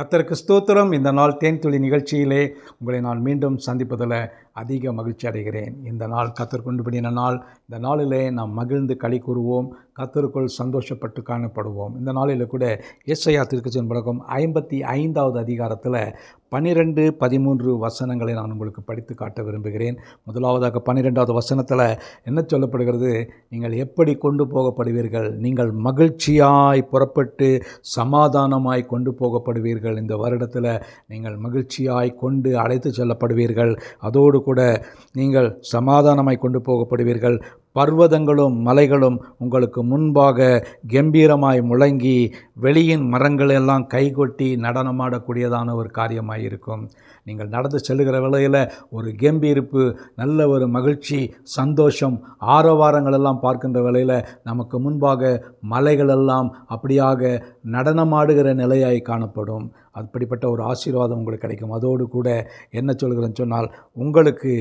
கத்தருக்கு ஸ்தோத்திரம். இந்த நாள் தேன்துளி நிகழ்ச்சியிலே உங்களை நான் மீண்டும் சந்திப்பதில் அதிக மகிழ்ச்சி அடைகிறேன். இந்த நாள் கத்தர் கொண்டு நாள். இந்த நாளிலே நாம் மகிழ்ந்து களி கூறுவோம். கத்தருக்குள் சந்தோஷப்பட்டு காணப்படுவோம். இந்த நாளில் கூட இசையா திருக்கச்சன் பழக்கம் ஐம்பத்தி ஐந்தாவது அதிகாரத்தில் பன்னிரெண்டு பதிமூன்று வசனங்களை நான் உங்களுக்கு படித்து காட்ட விரும்புகிறேன். முதலாவதாக பன்னிரெண்டாவது வசனத்தில் என்ன சொல்லப்படுகிறது? நீங்கள் எப்படி கொண்டு போகப்படுவீர்கள்? நீங்கள் மகிழ்ச்சியாய் புறப்பட்டு சமாதானமாய் கொண்டு போகப்படுவீர்கள். இந்த வருடத்தில் நீங்கள் மகிழ்ச்சியாய் கொண்டு அழைத்து செல்லப்படுவீர்கள். அதோடு கூட நீங்கள் சமாதானமாய் கொண்டு போகப்படுவீர்கள். பர்வதங்களும் மலைகளும் உங்களுக்கு முன்பாக கம்பீரமாய் முழங்கி வெளியின் மரங்களெல்லாம் கைகொட்டி நடனமாடக்கூடியதான ஒரு காரியமாக இருக்கும் நீங்கள் நடந்து செல்லுகிற வேளையில் ஒரு கம்பீரிப்பு நல்ல ஒரு மகிழ்ச்சி சந்தோஷம் ஆரவாரங்கள் எல்லாம் பார்க்கின்ற வேளையில் நமக்கு முன்பாக மலைகளெல்லாம் அப்படியாக நடனமாடுகிற நிலையாய் காணப்படும். அப்படிப்பட்ட ஒரு ஆசீர்வாதம் உங்களுக்கு கிடைக்கும். அதோடு கூட என்ன சொல்கிறேன்னு சொன்னால் உங்களுக்கு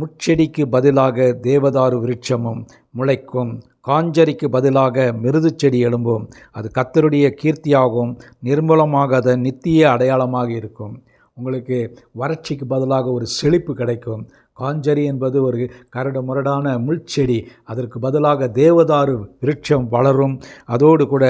முச்செடிக்கு பதிலாக தேவதாரு விருட்சமும் முளைக்கும் காஞ்சரிக்கு பதிலாக மிருது செடி எழும்பும் அது கத்தருடைய கீர்த்தியாகவும் நிர்மூலமாக அதன் நித்திய அடையாளமாக இருக்கும். உங்களுக்கு வறட்சிக்கு பதிலாக ஒரு செழிப்பு கிடைக்கும். காஞ்சரி என்பது ஒரு கரடு முரடான முள்செடி. அதற்கு பதிலாக தேவதாரு விருட்சம் வளரும். அதோடு கூட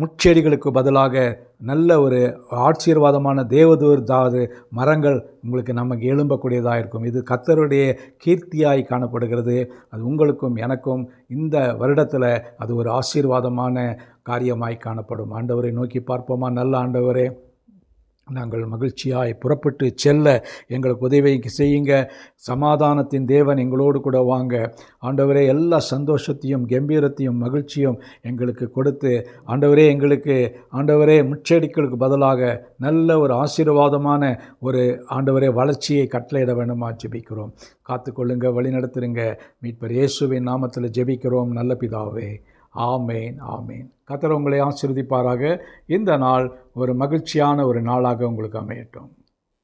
முட்செடிகளுக்கு பதிலாக நல்ல ஒரு ஆசீர்வாதமான தேவதூர் தாது மரங்கள் உங்களுக்கு நமக்கு எழும்பக்கூடியதாக இருக்கும். இது கத்தருடைய கீர்த்தியாய் காணப்படுகிறது. அது உங்களுக்கும் எனக்கும் இந்த வருடத்தில் அது ஒரு ஆசீர்வாதமான காரியமாய் காணப்படும். ஆண்டவரை நோக்கி பார்ப்போமா? நல்ல ஆண்டவரே. நாங்கள் மகிழ்ச்சியாய் புறப்பட்டு செல்ல எங்களுக்கு உதவி செய்யுங்க. சமாதானத்தின் தேவன் எங்களோடு கூட வாங்க. ஆண்டவரே எல்லா சந்தோஷத்தையும் கம்பீரத்தையும் மகிழ்ச்சியும் எங்களுக்கு கொடுத்து ஆண்டவரே எங்களுக்கு ஆண்டவரே முச்செடிகளுக்கு பதிலாக நல்ல ஒரு ஆசீர்வாதமான ஒரு ஆண்டவரே வளர்ச்சியை கட்டளையிட வேண்டுமா ஜெபிக்கிறோம். காத்துக்கொள்ளுங்க வழிநடத்துருங்க. மீட்பர் இயேசுவின் நாமத்தில் ஜெபிக்கிறோம். நல்ல பிதாவே ஆமேன் ஆமேன். கத்தர் உங்களை ஆசீர்வதிப்பாராக. இந்த நாள் ஒரு மகிழ்ச்சியான ஒரு நாளாக உங்களுக்கு அமையட்டும்.